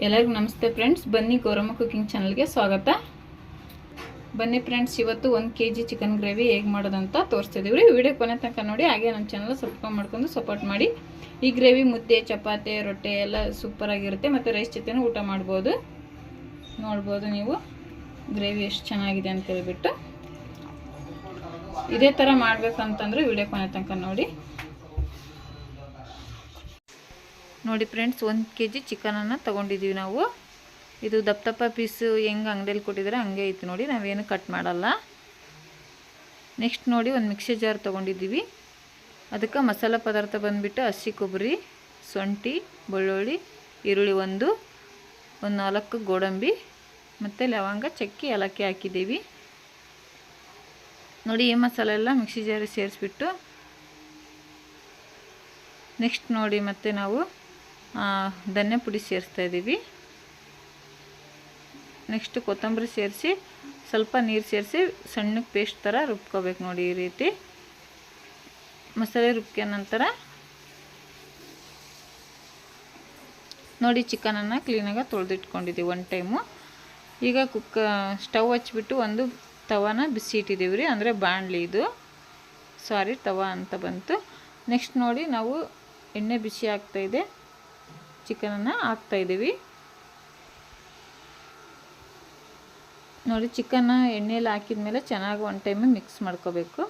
ಎಲ್ಲರಿಗೂ ನಮಸ್ತೆ ಫ್ರೆಂಡ್ಸ್. ಬನ್ನಿ ಗೌರಮ್ಮ ಕುಕಿಂಗ್ ಚಾನಲ್ಗೆ ಸ್ವಾಗತ. ಬನ್ನಿ ಫ್ರೆಂಡ್ಸ್, ಇವತ್ತು ಒಂದು ಕೆ ಜಿ ಚಿಕನ್ ಗ್ರೇವಿ ಹೇಗೆ ಮಾಡೋದಂತ ತೋರಿಸ್ತಿದ್ದೀವಿ ರೀ. ವಿಡಿಯೋ ಕೊನೆ ತನಕ ನೋಡಿ, ಹಾಗೆ ನಮ್ಮ ಚಾನಲ್ ಸಬ್ಸ್ಕ್ರೈಬ್ ಮಾಡ್ಕೊಂಡು ಸಪೋರ್ಟ್ ಮಾಡಿ. ಈ ಗ್ರೇವಿ ಮುದ್ದೆ, ಚಪಾತಿ, ರೊಟ್ಟೆ ಎಲ್ಲ ಸೂಪರಾಗಿರುತ್ತೆ ಮತ್ತು ರೈಸ್ ಜೊತೆನೂ ಊಟ ಮಾಡ್ಬೋದು. ನೋಡ್ಬೋದು ನೀವು ಗ್ರೇವಿ ಎಷ್ಟು ಚೆನ್ನಾಗಿದೆ ಅಂತ ಹೇಳ್ಬಿಟ್ಟು. ಇದೇ ಥರ ಮಾಡಬೇಕಂತಂದ್ರೆ ವಿಡಿಯೋ ಕೊನೆ ತನಕ ನೋಡಿ. ನೋಡಿ ಫ್ರೆಂಡ್ಸ್ ಒಂದು ಕೆ ಜಿ ಚಿಕನನ್ನು ತೊಗೊಂಡಿದ್ದೀವಿ ನಾವು. ಇದು ದಪ್ಪ ದಪ್ಪ ಪೀಸು ಹೆಂಗೆ ಅಂಗಡಿಯಲ್ಲಿ ಕೊಟ್ಟಿದ್ರೆ ಹಂಗೆ ಇತ್ತು ನೋಡಿ, ನಾವೇನು ಕಟ್ ಮಾಡಲ್ಲ. ನೆಕ್ಸ್ಟ್ ನೋಡಿ ಒಂದು ಮಿಕ್ಸಿ ಜಾರ್ ತೊಗೊಂಡಿದ್ದೀವಿ ಅದಕ್ಕೆ ಮಸಾಲೆ ಪದಾರ್ಥ ಬಂದುಬಿಟ್ಟು ಹಸಿ ಕೊಬ್ಬರಿ, ಶುಂಠಿ, ಬೆಳ್ಳುಳ್ಳಿ, ಈರುಳ್ಳಿ ಒಂದು ಒಂದು ನಾಲ್ಕು ಗೋಡಂಬಿ ಮತ್ತು ಲವಂಗ, ಚಕ್ಕಿ, ಏಲಕ್ಕಿ ಹಾಕಿದ್ದೀವಿ ನೋಡಿ ಈ ಮಸಾಲೆ ಎಲ್ಲ ಮಿಕ್ಸಿ ಜಾರಿಗೆ ಸೇರಿಸ್ಬಿಟ್ಟು. ನೆಕ್ಸ್ಟ್ ನೋಡಿ ಮತ್ತೆ ನಾವು ಧನ್ಯ ಪುಡಿ ಸೇರಿಸ್ತಾ ಇದ್ದೀವಿ. ನೆಕ್ಸ್ಟ್ ಕೊತ್ತಂಬರಿ ಸೇರಿಸಿ, ಸ್ವಲ್ಪ ನೀರು ಸೇರಿಸಿ ಸಣ್ಣಕ್ಕೆ ಪೇಸ್ಟ್ ಥರ ರುಬ್ಕೋಬೇಕು ನೋಡಿ ಈ ರೀತಿ. ಮಸಾಲೆ ರುಬ್ಕೋ ನಂತರ ನೋಡಿ ಚಿಕನನ್ನು ಕ್ಲೀನಾಗಿ ತೊಳೆದಿಟ್ಕೊಂಡಿದ್ದೀವಿ ಒನ್ ಟೈಮು ಈಗ ಕುಕ್ಕ ಸ್ಟವ್ ಹಚ್ಚಿಬಿಟ್ಟು ಒಂದು ತವಾನ ಬಿಸಿ ಇಟ್ಟಿದ್ದೀವಿ ರೀ, ಅಂದರೆ ಬಾಣಲಿ ಇದು. ಸಾರಿ ತವಾ ಅಂತ ಬಂತು. ನೆಕ್ಸ್ಟ್ ನೋಡಿ ನಾವು ಎಣ್ಣೆ ಬಿಸಿ ಆಗ್ತಾಯಿದೆ ಚಿಕನನ್ನು ಹಾಕ್ತಾಯಿದ್ದೀವಿ ನೋಡಿ, ಚಿಕನ್ನ ಎಣ್ಣೆಯಲ್ಲಿ ಹಾಕಿದ ಮೇಲೆ ಚೆನ್ನಾಗಿ ಒನ್ ಟೈಮ್ ಮಿಕ್ಸ್ ಮಾಡ್ಕೋಬೇಕು.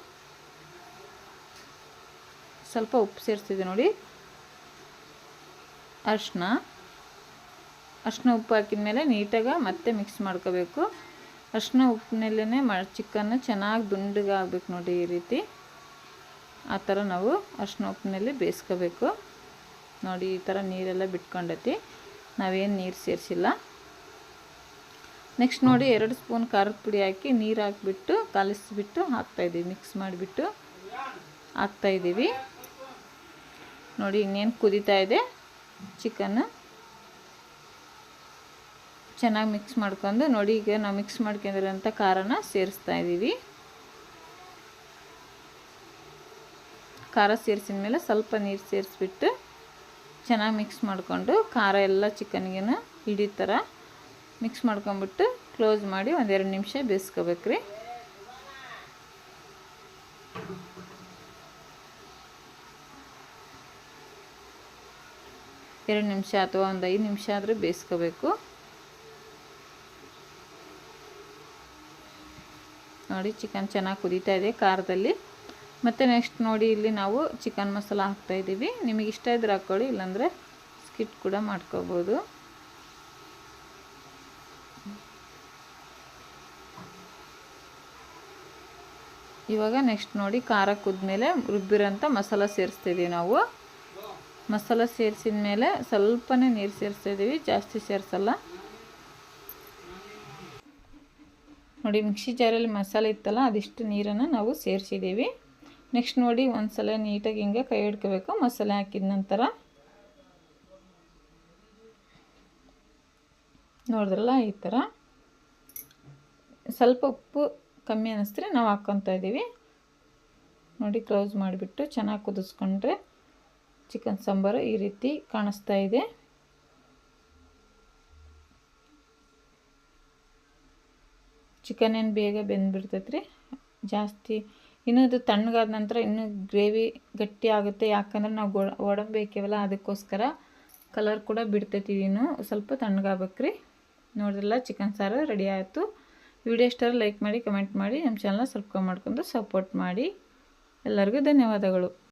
ಸ್ವಲ್ಪ ಉಪ್ಪು ಸೇರಿಸಿದೆ ನೋಡಿ. ಅರ್ಶಿನ. ಅರ್ಶಿನ ಉಪ್ಪು ಹಾಕಿದ ಮೇಲೆ ನೀಟಾಗಿ ಮತ್ತೆ ಮಿಕ್ಸ್ ಮಾಡ್ಕೋಬೇಕು. ಅರ್ಶಿನ ಉಪ್ಪಿನಲ್ಲೇ ಮ, ಚಿಕನ್ನ ಚೆನ್ನಾಗಿ ದುಂಡಗಾಗಬೇಕು ನೋಡಿ ಈ ರೀತಿ. ಆ ಥರ ನಾವು ಅರ್ಶಿನ ಉಪ್ಪಿನಲ್ಲಿ ಬೇಯಿಸ್ಕೋಬೇಕು. ನೋಡಿ, ಈ ಥರ ನೀರೆಲ್ಲ ಬಿಟ್ಕೊಂಡೈತಿ. ನಾವೇನು ನೀರು ಸೇರಿಸಿಲ್ಲ. ನೆಕ್ಸ್ಟ್ ನೋಡಿ, ಎರಡು ಸ್ಪೂನ್ ಖಾರದ ಪುಡಿ ಹಾಕಿ ನೀರು ಹಾಕಿಬಿಟ್ಟು, ಕಲಿಸ್ಬಿಟ್ಟು ಹಾಕ್ತಾಯಿದ್ದೀವಿ ಮಿಕ್ಸ್ ಮಾಡಿಬಿಟ್ಟು ಹಾಕ್ತಾಯಿದ್ದೀವಿ ನೋಡಿ, ಇನ್ನೇನು ಕುದೀತಾ ಇದೆ ಚಿಕನ್ನು ಚೆನ್ನಾಗಿ ಮಿಕ್ಸ್ ಮಾಡ್ಕೊಂಡು, ನೋಡಿ, ಈಗ ನಾವು ಮಿಕ್ಸ್ ಮಾಡ್ಕೊಂಡಿರೋಂಥ ಖಾರನ ಸೇರಿಸ್ತಾ ಇದ್ದೀವಿ ಖಾರ ಸೇರಿಸಿದ ಮೇಲೆ ಸ್ವಲ್ಪ ನೀರು ಸೇರಿಸ್ಬಿಟ್ಟು ಚೆನ್ನಾಗಿ ಮಿಕ್ಸ್ ಮಾಡಿಕೊಂಡು ಖಾರ ಎಲ್ಲ ಚಿಕನ್ಗೆ ಹಿಡಿ ಥರ ಮಿಕ್ಸ್ ಮಾಡ್ಕೊಂಬಿಟ್ಟು ಕ್ಲೋಸ್ ಮಾಡಿ ಒಂದೆರಡು ನಿಮಿಷ ಬೇಯಿಸ್ಕೋಬೇಕ್ರಿ. ಎರಡು ನಿಮಿಷ ಅಥವಾ ಒಂದು ಐದು ನಿಮಿಷ ಆದರೂ ಬೇಯಿಸ್ಕೋಬೇಕು. ನೋಡಿ ಚಿಕನ್ ಚೆನ್ನಾಗಿ ಕುದೀತಾ ಇದೆ ಖಾರದಲ್ಲಿ. ಮತ್ತು ನೆಕ್ಸ್ಟ್ ನೋಡಿ ಇಲ್ಲಿ ನಾವು ಚಿಕನ್ ಮಸಾಲ ಹಾಕ್ತಾಯಿದ್ದೀವಿ ನಿಮಗೆ ಇಷ್ಟ ಇದ್ರೆ ಹಾಕ್ಕೊಳ್ಳಿ ಇಲ್ಲಾಂದರೆ ಸ್ಕಿಟ್ ಕೂಡ ಮಾಡ್ಕೋಬೋದು. ಇವಾಗ ನೆಕ್ಸ್ಟ್ ನೋಡಿ ಖಾರ ಕುದ್ಮೇಲೆ ರುಬ್ಬಿರೋಂಥ ಮಸಾಲ ಸೇರಿಸ್ತಿದ್ದೀವಿ ನಾವು. ಮಸಾಲ ಸೇರಿಸಿದ ಮೇಲೆ ಸ್ವಲ್ಪನೇ ನೀರು ಸೇರಿಸ್ತಿದ್ದೀವಿ ಜಾಸ್ತಿ ಸೇರಿಸಲ್ಲ. ನೋಡಿ, ಮಿಕ್ಸಿ ಜಾರಲ್ಲಿ ಮಸಾಲೆ ಇತ್ತಲ್ಲ, ಅದಿಷ್ಟು ನೀರನ್ನು ನಾವು ಸೇರಿಸಿದ್ದೀವಿ ನೆಕ್ಸ್ಟ್ ನೋಡಿ ಒಂದು ಸಲ ನೀಟಾಗಿ ಹಿಂಗೆ ಕೈ ಹಿಡ್ಕೋಬೇಕು. ಮಸಾಲೆ ಹಾಕಿದ ನಂತರ ನೋಡಿದ್ರಲ್ಲ ಈ ಥರ. ಸ್ವಲ್ಪ ಉಪ್ಪು ಕಮ್ಮಿ ಅನ್ನಿಸ್ತಾರೆ ನಾವು ಹಾಕ್ಕೊತಾ ಇದ್ದೀವಿ. ನೋಡಿ ಕ್ಲೋಸ್ ಮಾಡಿಬಿಟ್ಟು ಚೆನ್ನಾಗಿ ಕುದಿಸ್ಕೊಂಡ್ರೆ ಚಿಕನ್ ಸಾಂಬಾರು ಈ ರೀತಿ ಕಾಣಿಸ್ತಾ ಇದೆ. ಚಿಕನ್ ಏನು ಬೇಗ ಬೆಂದ್ಬಿಡ್ತೈತೆ ರೀ ಜಾಸ್ತಿ ಇನ್ನೂ ಇದು ತಣ್ಣಗಾದ ನಂತರ ಇನ್ನೂ ಗ್ರೇವಿ ಗಟ್ಟಿ ಆಗುತ್ತೆ. ಯಾಕಂದ್ರೆ ನಾವು ಗೊ ಅದಕ್ಕೋಸ್ಕರ ಕಲರ್ ಕೂಡ ಬಿಡ್ತೈತಿ ಇನ್ನೂ. ಸ್ವಲ್ಪ ತಣ್ಣಗಾಗ್ಬೇಕ್ರಿ. ನೋಡಿದ್ರಲ್ಲ ಚಿಕನ್ ಸಾರು ರೆಡಿ ಆಯಿತು. ವಿಡಿಯೋ ಇಷ್ಟರ ಲೈಕ್ ಮಾಡಿ ಕಮೆಂಟ್ ಮಾಡಿ. ನಮ್ಮ ಚಾನಲ್ನ ಸಬ್ಸ್ಕ್ರೈಬ್ ಮಾಡ್ಕೊಂಡು ಸಪೋರ್ಟ್ ಮಾಡಿ. ಎಲ್ಲರಿಗೂ ಧನ್ಯವಾದಗಳು.